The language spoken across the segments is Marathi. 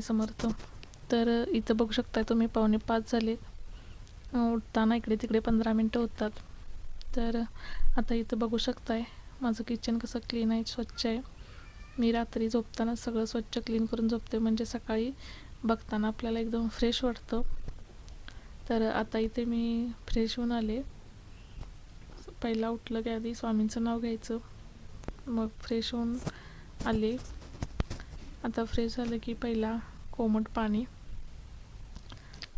स्वामी समर्थ. तर इथं बघू शकताय तुम्ही पावणे पाच झाले. उठताना इकडे तिकडे पंधरा मिनटं होतात. तर आता इथं बघू शकताय माझं किचन कसं क्लीन आहे स्वच्छ आहे. मी रात्री झोपताना सगळं स्वच्छ क्लीन करून झोपते म्हणजे सकाळी बघताना आपल्याला एकदम फ्रेश वाटतं. तर आता इथे मी फ्रेश होऊन आले. पहिला उठलं की आधी स्वामींचं नाव घ्यायचं. मग फ्रेश होऊन आले. आता फ्रेश झालं की पहिला कोमट पाणी.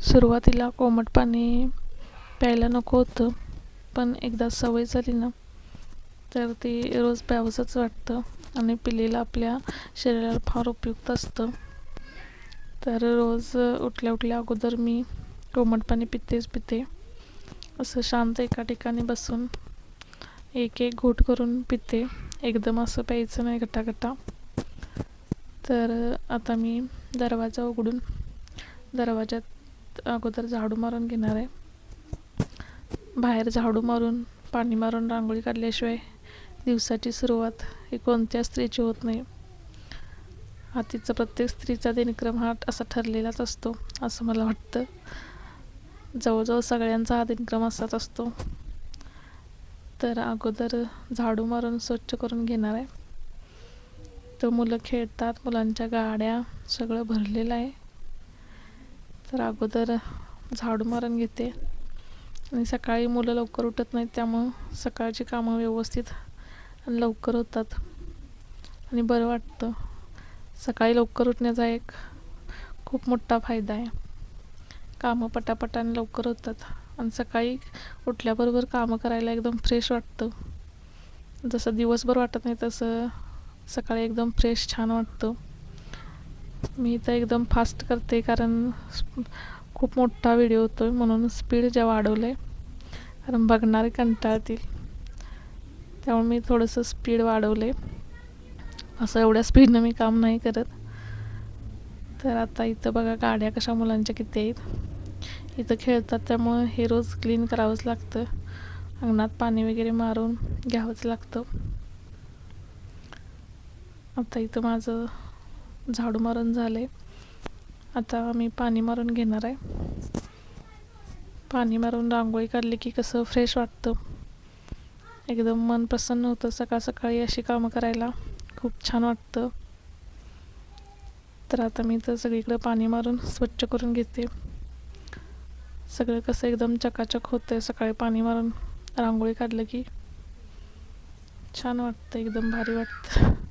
सुरुवातीला कोमट पाणी प्यायला नको होतं पण एकदा सवय झाली ना तर ती रोज प्यावंसंच वाटतं आणि पिलेलं आपल्या शरीराला फार उपयुक्त असतं. तर रोज उठल्या उठल्या अगोदर मी कोमट पाणी पितेच पिते. असं शांत एका ठिकाणी बसून एक एक घोट करून पिते. एकदम असं प्यायचं नाही गटागटा. तर आता मी दरवाजा उघडून दरवाजात अगोदर झाडू मारून घेणार आहे. बाहेर झाडू मारून पाणी मारून रांगोळी काढल्याशिवाय दिवसाची सुरुवात ही कोणत्या स्त्रीची होत नाही. हा तिचा प्रत्येक स्त्रीचा दिनक्रम हा असा ठरलेलाच असतो असं मला वाटतं. जवळजवळ सगळ्यांचा हा दिनक्रम असाच असतो. तर अगोदर झाडू मारून स्वच्छ करून घेणार आहे. तर मुलं खेळतात मुलांच्या गाड्या सगळं भरलेलं आहे. तर अगोदर झाडू मारून घेते. आणि सकाळी मुलं लवकर उठत नाहीत त्यामुळं सकाळची कामं व्यवस्थित आणि लवकर होतात. आणि बरं वाटतं. सकाळी लवकर उठण्याचा एक खूप मोठा फायदा आहे. कामं पटापटाने लवकर होतात. आणि सकाळी उठल्याबरोबर कामं करायला एकदम फ्रेश वाटतं. जसं दिवसभर वाटत नाही तसं सकाळी एकदम फ्रेश छान वाटतं. मी तर एकदम फास्ट करते कारण खूप मोठा व्हिडिओ होतो आहे म्हणून स्पीड जे वाढवलं आहे कारण बघणारे कंटाळतील. त्यामुळे मी थोडंसं स्पीड वाढवलं आहे असं एवढ्या स्पीडनं मी काम नाही करत. तर आता इथं बघा गाड्या कशा मुलांच्या किती आहेत. इथं खेळतात त्यामुळं हे रोज क्लीन करावंच लागतं. अंगणात पाणी वगैरे मारून घ्यावंच लागतं. आता इथं माझं झाडू मारून झालं आहे आता मी पाणी मारून घेणार आहे. पाणी मारून रांगोळी काढली की कसं फ्रेश वाटतं. एकदम मन प्रसन्न होतं सकाळ सकाळी अशी कामं करायला. खूप छान वाटतं. तर आता मी तर सगळीकडं पाणी मारून स्वच्छ करून घेते. सगळं कसं एकदम चकाचक होतं सकाळी पाणी मारून रांगोळी काढलं की छान वाटतं. एकदम भारी वाटतं.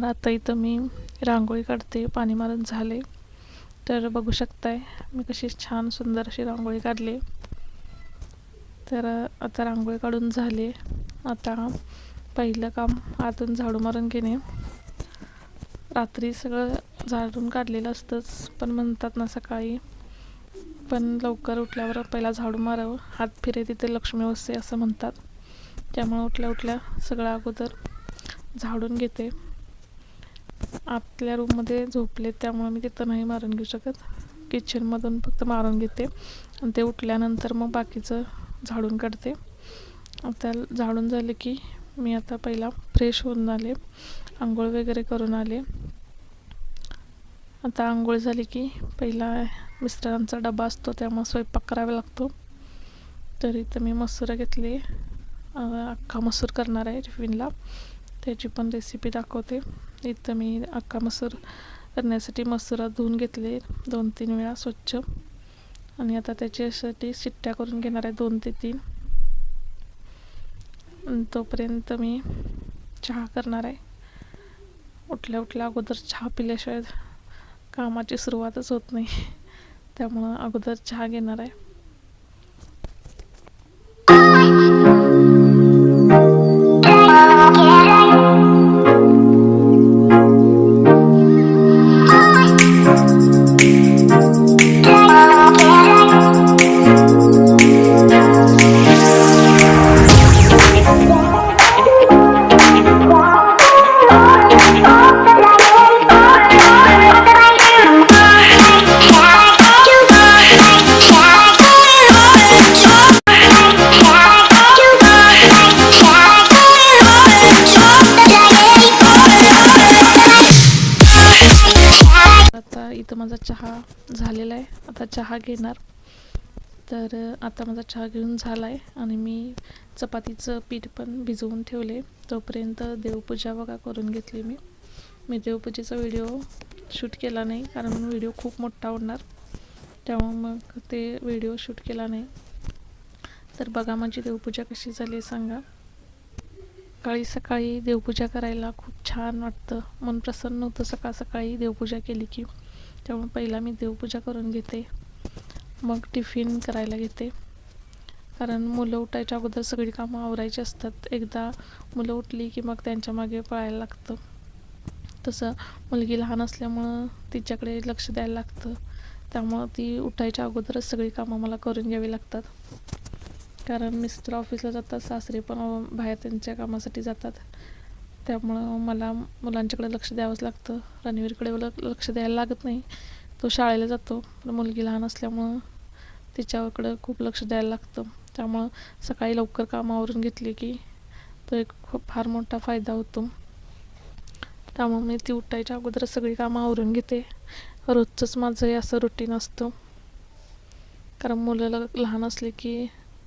तर आता इथं मी रांगोळी काढते पाणी मारून झाले. तर बघू शकताय मी कशी छान सुंदर अशी रांगोळी काढली. तर आता रांगोळी काढून झाले. आता पहिलं काम आतून झाडू मारून घेणे. रात्री सगळं झाडून काढलेलं असतंच पण म्हणतात ना सकाळी पण लवकर उठल्यावर पहिला झाडू मारावं हात फिरे तिथे लक्ष्मी वसते असं म्हणतात. त्यामुळे उठल्या उठल्या सगळं अगोदर झाडून घेते. आतल्या रूममध्ये झोपले त्यामुळे मी तिथं नाही मारून घेऊ शकत. किचनमधून फक्त मारून घेते. आणि ते उठल्यानंतर मग बाकीचं झाडून काढते. आता झाडून झाले की मी आता पहिला फ्रेश होऊन आले. आंघोळ वगैरे करून आले. आता आंघोळ झाली की पहिला मिस्टरांचा डबा असतो त्यामुळे स्वयंपाक करावा लागतो. तर इथं मी मसूर घेतले. अख्खा मसूर करणार आहे टिफिनला. त्याची पण रेसिपी दाखवते. इथं मी अख्खा मसूर करण्यासाठी मसुरा धुवून घेतले दोन तीन वेळा स्वच्छ. आणि आता त्याच्यासाठी शिट्ट्या करून घेणार आहे दोन ते तीन. तोपर्यंत मी चहा करणार आहे. उठल्या उठल्या अगोदर चहा पिल्याशिवाय कामाची सुरुवातच होत नाही. त्यामुळं अगोदर चहा घेणार आहे. तर आता माझा चहा घेऊन झाला आहे आणि मी चपातीचं पीठ पण भिजवून ठेवले. तोपर्यंत देवपूजा बघा करून घेतली मी. मी देवपूजेचा व्हिडिओ शूट केला नाही कारण व्हिडिओ खूप मोठा होणार. तेव्हा मग ते व्हिडिओ शूट केला नाही. तर बघा माझी देवपूजा कशी झाली आहे सांगा. सकाळी सकाळी देवपूजा करायला खूप छान वाटतं. मन प्रसन्न होतं सकाळ सकाळी देवपूजा केली की. त्यामुळे पहिला मी देवपूजा करून घेते. मग टिफिन करायला घेते. कारण मुलं उठायच्या अगोदर सगळी कामं आवरायची असतात. एकदा मुलं उठली की मग त्यांच्या मागे पळायला लागतं. तसं मुलगी लहान असल्यामुळं तिच्याकडे लक्ष द्यायला लागतं. त्यामुळं ती उठायच्या अगोदरच सगळी कामं मला करून घ्यावी लागतात. कारण मिस्टर ऑफिसला जातात सासरे पण बाहेर त्यांच्या कामासाठी जातात. त्यामुळं मला मुलांच्याकडे लक्ष द्यावंच लागतं. रणवीरकडे लक्ष द्यायला लागत नाही. तो शाळेला जातो. पण मुलगी लहान असल्यामुळं तिच्याकडं खूप लक्ष द्यायला लागतं. त्यामुळं सकाळी लवकर कामं आवरून घेतली की तो एक खूप फार मोठा फायदा होतो. त्यामुळे मी ती उठायच्या अगोदर सगळी कामं आवरून घेते. रोजचंच माझं हे असं रुटीन असतं. कारण मुलं ल- लहान असली की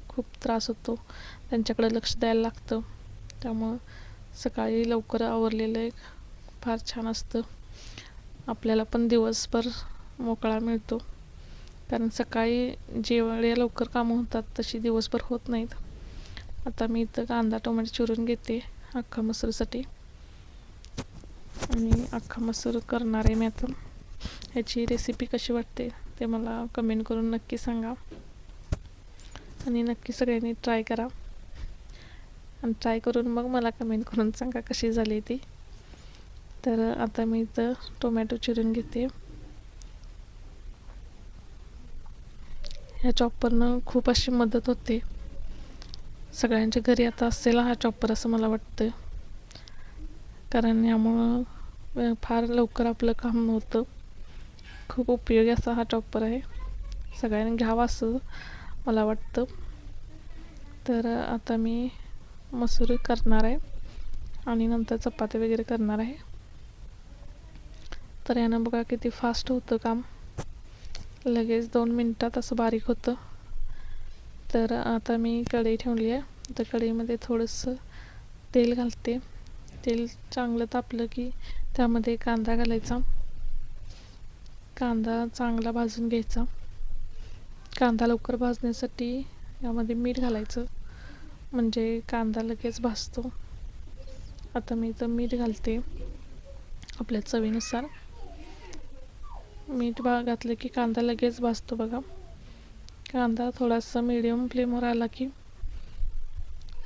खूप त्रास होतो. त्यांच्याकडे लक्ष द्यायला लागतं. त्यामुळं सकाळी लवकर आवरलेलं एक फार छान असतं. आपल्याला पण दिवसभर मोकळा मिळतो. कारण सकाळी जेवढ्या लवकर कामं होतात तशी दिवसभर होत नाहीत. आता मी इथं कांदा टोमॅटो चिरून घेते अख्खा मसूरसाठी. आणि अख्खा मसूर करणार आहे मी आता. ह्याची रेसिपी कशी वाटते ते मला कमेंट करून नक्की सांगा. आणि नक्की सगळ्यांनी ट्राय करा. आणि ट्राय करून मग मला कमेंट करून सांगा कशी झाली ती. तर आता मी इथं टोमॅटो चिरून घेते. ह्या चॉपरनं खूप अशी मदत होते. सगळ्यांच्या घरी आता असेल हा चॉपर असं मला वाटतं कारण यामुळं फार लवकर आपलं काम होतं. खूप उपयोगी असा हा चॉपर आहे. सगळ्यांनी घ्यावा असं मला वाटतं. तर आता मी मसूर करणार आहे आणि नंतर चपाती वगैरे करणार आहे. तर यानं बघा किती फास्ट होतं काम. लगेच दोन मिनटात असं बारीक होतं. तर आता मी कढई ठेवली आहे. तर कढईमध्ये थोडंसं तेल घालते. तेल चांगलं तापलं की त्यामध्ये कांदा घालायचा. कांदा चांगला भाजून घ्यायचा. कांदा लवकर भाजण्यासाठी यामध्ये मीठ घालायचं. म्हणजे कांदा लगेच भाजतो. आता मी इथं मीठ घालते. आपल्या चवीनुसार. मीठ बा घातलं की कांदा लगेच भाजतो बघा. कांदा थोडासा मिडियम फ्लेमवर आला की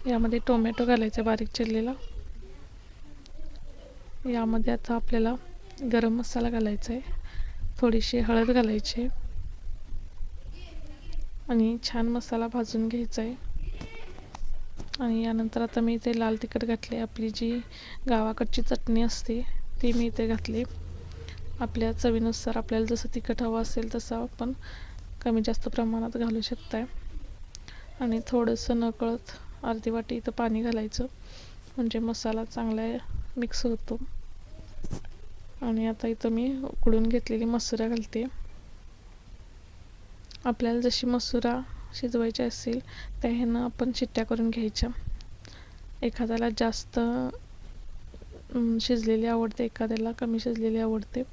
यामध्ये टोमॅटो घालायचा बारीक चिरलेला. यामध्ये आता आपल्याला गरम मसाला घालायचा आहे. थोडीशी हळद घालायची आहे. आणि छान मसाला भाजून घ्यायचा आहे. आणि यानंतर आता मी इथे लाल तिखट घातले आपली जी गावाकडची चटणी असते ती मी इथे घातली. आपल्या चवीनुसार आपल्याला जसं तिखट हवं असेल तसं आपण कमी जास्त प्रमाणात घालू शकताय. आणि थोडंसं नकळत अर्धी वाटी इथं पाणी घालायचं. म्हणजे मसाला चांगला मिक्स होतो. आणि आता इथं मी उकडून घेतलेली मसुरा घालते. आपल्याला जशी मसुरा शिजवायची असेल त्या ह्यानं आपण शिट्ट्या करून घ्यायच्या. एखाद्याला जास्त शिजलेली आवडते एखाद्याला कमी शिजलेली आवडते.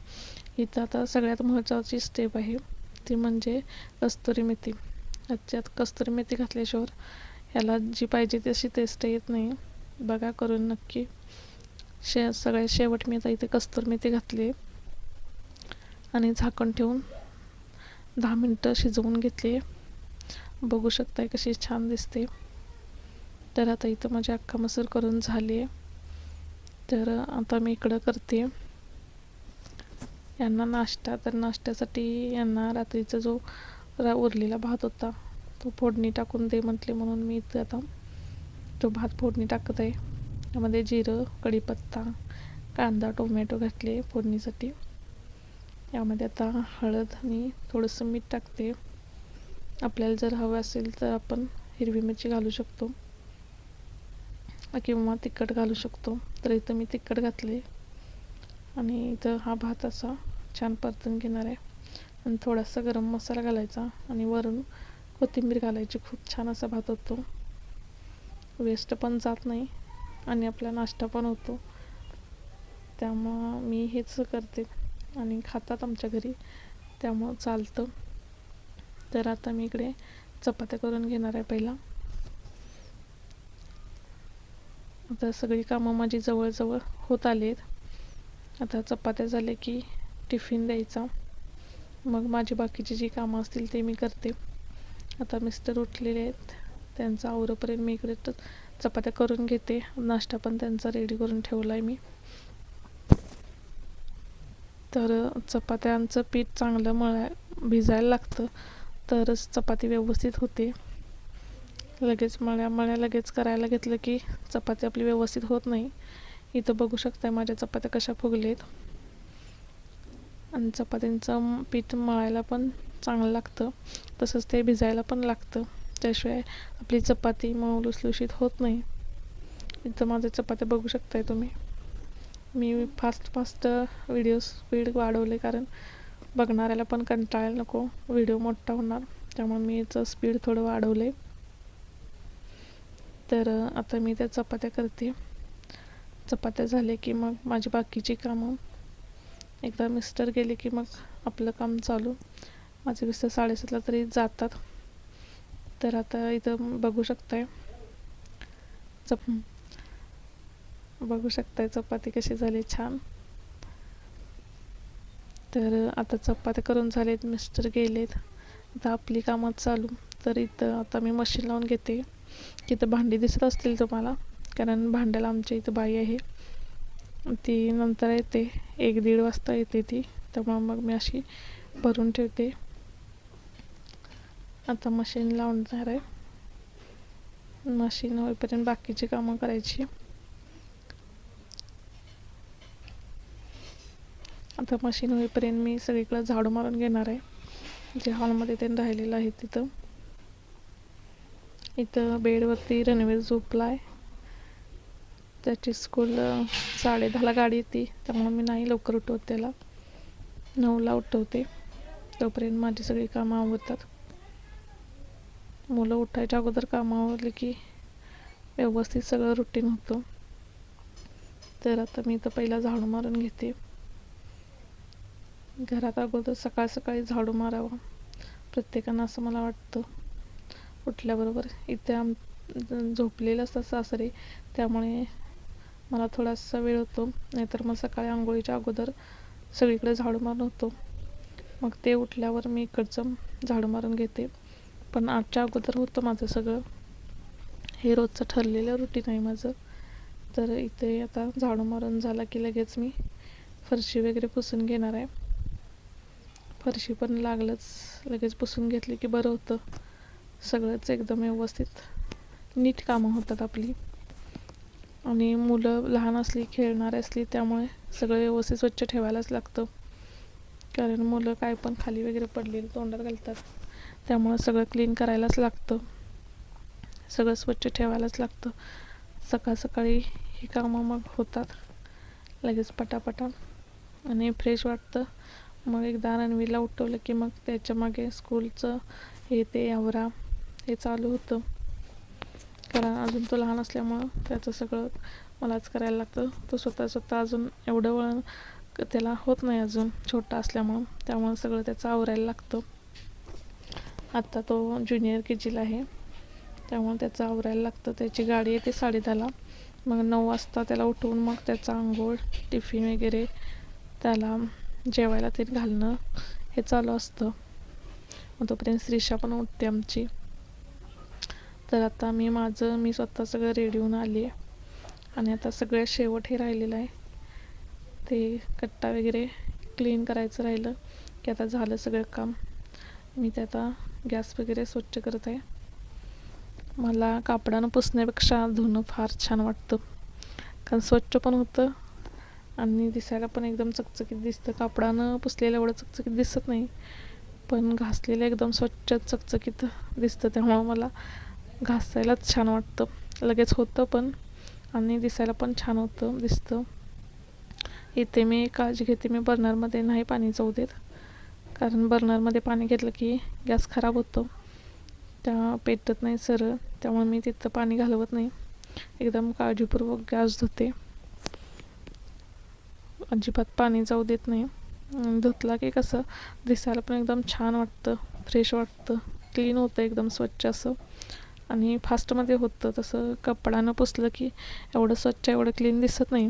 इथं आता सगळ्यात महत्त्वाची स्टेप आहे ती म्हणजे कस्तुरी मेथी. त्यात कस्तुरी मेथी घातल्याशिवाय ह्याला जी पाहिजे तशी टेस्ट येत नाही. बघा करून नक्की. शे सगळ्यात शेवट मी आता इथे कस्तुरी मेथी घातली आणि झाकण ठेवून दहा मिनटं शिजवून घेतली बघू शकताय कशी छान दिसते. तर आता इथं माझी अख्खा मसूर करून झाली आहे तर आता मी इकडं करते. यांना नाश्ता तर नाश्त्यासाठी यांना रात्रीचा जो रा उरलेला भात होता तो फोडणी टाकून दे म्हटले म्हणून मी इथं आता तो भात फोडणी टाकत आहे. त्यामध्ये जिरं कढीपत्ता कांदा टोमॅटो घातले फोडणीसाठी. यामध्ये आता हळद आणि थोडंसं मीठ टाकते. आपल्याला जर हवं असेल तर आपण हिरवी मिरची घालू शकतो. किंवा तिखट घालू शकतो. तर इथं मी तिखट घातले. आणि इथं हा भात असा छान परतून घेणार आहे. आणि थोडासा गरम मसाला घालायचा आणि वरून कोथिंबीर घालायची. खूप छान असा भात होतो. वेस्ट पण जात नाही आणि आपला नाश्ता पण होतो. त्यामुळं मी हेच करते आणि खातात आमच्या घरी. त्यामुळं चालतं. तर आता मी इकडे चपात्या करून घेणार आहे पहिला. आता सगळी कामं माझी जवळजवळ होत आली आहेत आता चपात्या झाल्या की टिफिन द्यायचा. मग माझी बाकीची जी कामं असतील ते मी करते. आता मिस्टर उठलेले आहेत. त्यांचा आवरपर्यंत मी इकडे चपात्या करून घेते. नाश्ता पण त्यांचा रेडी करून ठेवला आहे मी. तर चपात्यांचं पीठ चांगलं मळा भिजायला लागतं. तरच चपाती व्यवस्थित होते. लगेच मळ्या मळ्या लगेच करायला घेतलं की चपाती आपली व्यवस्थित होत नाही. इथं बघू शकताय माझ्या चपात्या कशा फुगलेत. आणि चपात्यांचं पीठ मळायला पण चांगलं लागतं. तसंच ते भिजायला पण लागतं. त्याशिवाय आपली चपाती मऊ लुसलुशीत होत नाही. इथं माझ्या चपात्या बघू शकताय तुम्ही. मी फास्ट फास्ट व्हिडिओ स्पीड वाढवले कारण बघणाऱ्याला पण कंटाळायला नको. व्हिडिओ मोठा होणार. त्यामुळे मी याचं स्पीड थोडं वाढवलं आहे तर आता मी त्या चपात्या करते. चपात्या झाल्या की मग माझी बाकीची कामं. एकदा मिस्टर गेले की मग आपलं काम चालू. माझे मिस्टर साडेसातला तरी जातात. तर आता इथं बघू शकताय. चप बघू शकताय चपाती कशी झाली छान. तर आता चपात्या करून झालेत मिस्टर गेलेत. आता आपली कामं चालू. तर इथं आता मी मशीन लावून घेते. तिथं भांडी दिसत असतील तुम्हाला कारण भांड्याला आमच्या इथं बाई आहे. ती नंतर येते एक दीड वाजता येते ती त्यामुळं मग मी अशी भरून ठेवते. आता मशीन लावणार आहे. मशीन होईपर्यंत बाकीची कामं करायची. आता मशीन होईपर्यंत मी सगळीकडं झाडू मारून घेणार आहे. जे हॉलमध्ये ते राहिलेलं आहे तिथं. इथं बेडवरती रणवीर झोपला आहे त्याची स्कूल साडेदहाला गाडी येते. त्यामुळे मी नाही लवकर उठवत त्याला. नऊला उठवते. तोपर्यंत माझी सगळी कामं आवडतात मुलं उठायच्या अगोदर कामं आवडली की व्यवस्थित सगळं रुटीन होतं. तर आता मी इथं पहिला झाडू मारून घेते. घरात अगोदर सकाळ सकाळी झाडू मारावं. प्रत्येकानं असं मला वाटतं. उठल्याबरोबर इथे आम झोपलेलं असतात सासरे त्यामुळे मला थोडासा वेळ होतो. नाहीतर मग सकाळी आंघोळीच्या अगोदर सगळीकडे झाडू मारून होतो. मग ते उठल्यावर मी इकडचं झाडू मारून घेते. पण आठच्या अगोदर होतं माझं सगळं. हे रोजचं ठरलेलं रुटीन आहे माझं. तर इथे आता झाडू मारून झाला की लगेच मी फरशी वगैरे पुसून घेणार आहे. फरशी पण लागलंच. लगेच पुसून घेतली की बरं होतं. सगळंच एकदम व्यवस्थित. नीट कामं होतात आपली. आणि मुलं लहान असली खेळणारी असली त्यामुळे सगळं व्यवस्थित स्वच्छ ठेवायलाच लागतं. कारण मुलं काय पण खाली वगैरे पडलेलं तोंडात घालतात. त्यामुळं सगळं क्लीन करायलाच लागतं. सगळं स्वच्छ ठेवायलाच लागतं. सकाळ सकाळी ही कामं मग होतात. लगेच पटापटा. आणि फ्रेश वाटतं. मग एकदा रणवीला उठवलं की मग त्याच्यामागे स्कूलचं हे ते आवरा. हे चालू होतं. कारण अजून तो लहान असल्यामुळं त्याचं सगळं मलाच करायला लागतं. तो स्वतः स्वतः अजून एवढं वळण त्याला होत नाही अजून. छोटा असल्यामुळं. त्यामुळं सगळं त्याचं आवरायला लागतं. आत्ता तो ज्युनियर के जीला आहे. त्यामुळे त्याचं आवरायला लागतं. त्याची गाडी येते साडेदहाला. मग नऊ वाजता त्याला उठवून मग त्याचा आंघोळ टिफिन वगैरे त्याला जेवायला ते घालणं हे चालू असतं. मग तोपर्यंत श्रीषा पण उठते आमची. तर आता मी माझं मी स्वतः सगळं रेडी होऊन आली आहे. आणि आता सगळ्यात शेवट हे राहिलेलं आहे. ते कट्टा वगैरे क्लीन करायचं राहिलं की आता झालं सगळं काम. मी ते आता गॅस वगैरे स्वच्छ करत आहे. मला कापडानं पुसण्यापेक्षा धुणं फार छान वाटतं. कारण स्वच्छ पण होतं आणि दिसायला पण एकदम चकचकीत दिसतं. कापडानं पुसलेलं एवढं चकचकीत दिसत नाही पण घासलेलं एकदम स्वच्छ चकचकीत दिसतं. त्यामुळं मला घासायलाच छान वाटतं. लगेच होतं पण आणि दिसायला पण छान होतं दिसतं. इथे मी काळजी घेते मी. बर्नरमध्ये नाही पाणी जाऊ देत. कारण बर्नरमध्ये पाणी घेतलं की गॅस खराब होतो. त्या पेटत नाही सरळ त्यामुळे मी तिथं पाणी घालवत नाही. एकदम काळजीपूर्वक गॅस धुते. अजिबात पाणी जाऊ देत नाही. धुतला की कसं दिसायला पण एकदम छान वाटतं फ्रेश वाटतं. क्लीन होतं एकदम स्वच्छ असं. आणि फास्टमध्ये होतं. तसं कपडानं पुसलं की एवढं स्वच्छ एवढं क्लीन दिसत नाही.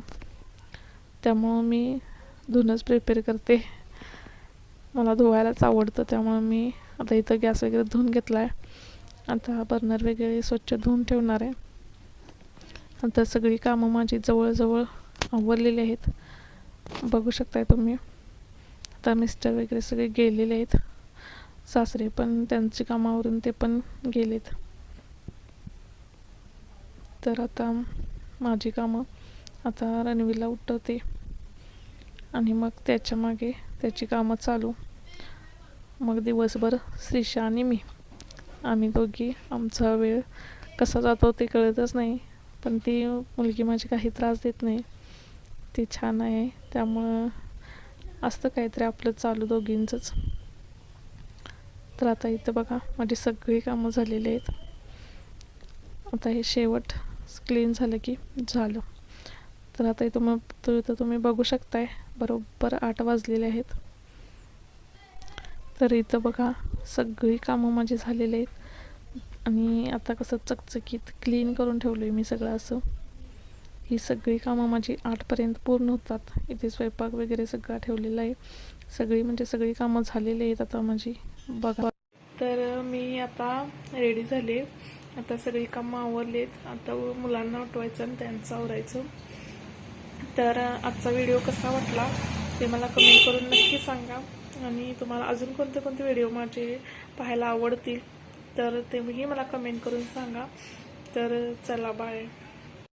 त्यामुळं मी धुणंच प्रिपेअर करते. मला धुवायलाच आवडतं. त्यामुळं मी आता इथं गॅस वगैरे धुवून घेतला आहे आता बर्नर वगैरे स्वच्छ धुवून ठेवणार आहे. आता सगळी कामं माझी जवळजवळ आवरलेली आहेत. बघू शकताय तुम्ही. आता मिस्टर वगैरे सगळे गेलेले आहेत. सासरे पण त्यांची कामावरून ते पण गेलेत. तर आता माझी कामं आता रणवीला उठवते. आणि मग त्याच्यामागे त्याची कामं चालू. मग दिवसभर श्रीषा आणि मी. आम्ही दोघी आमचा वेळ कसा जातो ते कळतच नाही. पण ती मुलगी माझी काही त्रास देत नाही. ती छान आहे. त्यामुळं असतं काहीतरी आपलं चालू दोघींचंच. तर आता इथं बघा माझी सगळी कामं झालेली आहेत. आता हे शेवट क्लीन झालं की झालं. तर आता इथं मग तर इथं तुम्ही बघू शकताय बरोबर आठ वाजलेले आहेत. तर इथं बघा सगळी कामं माझी झालेली आहेत. आणि आता कसं चकचकीत क्लीन करून ठेवलं आहे मी सगळं असं. ही सगळी कामं माझी आठपर्यंत पूर्ण होतात. इथे स्वयंपाक वगैरे सगळा ठेवलेला आहे. सगळी म्हणजे सगळी कामं झालेली आहेत आता माझी. बघा. तर मी आता रेडी झाले. आता सगळी कामं आवरलीत. आता मुलांना उठवायचं आणि त्यांचं आवरायचं. तर आजचा व्हिडिओ कसा वाटला ते मला कमेंट करून नक्की सांगा. आणि तुम्हाला अजून कोणते कोणते व्हिडिओ माझे पाहायला आवडतील तर तेही मला कमेंट करून सांगा. तर चला बाय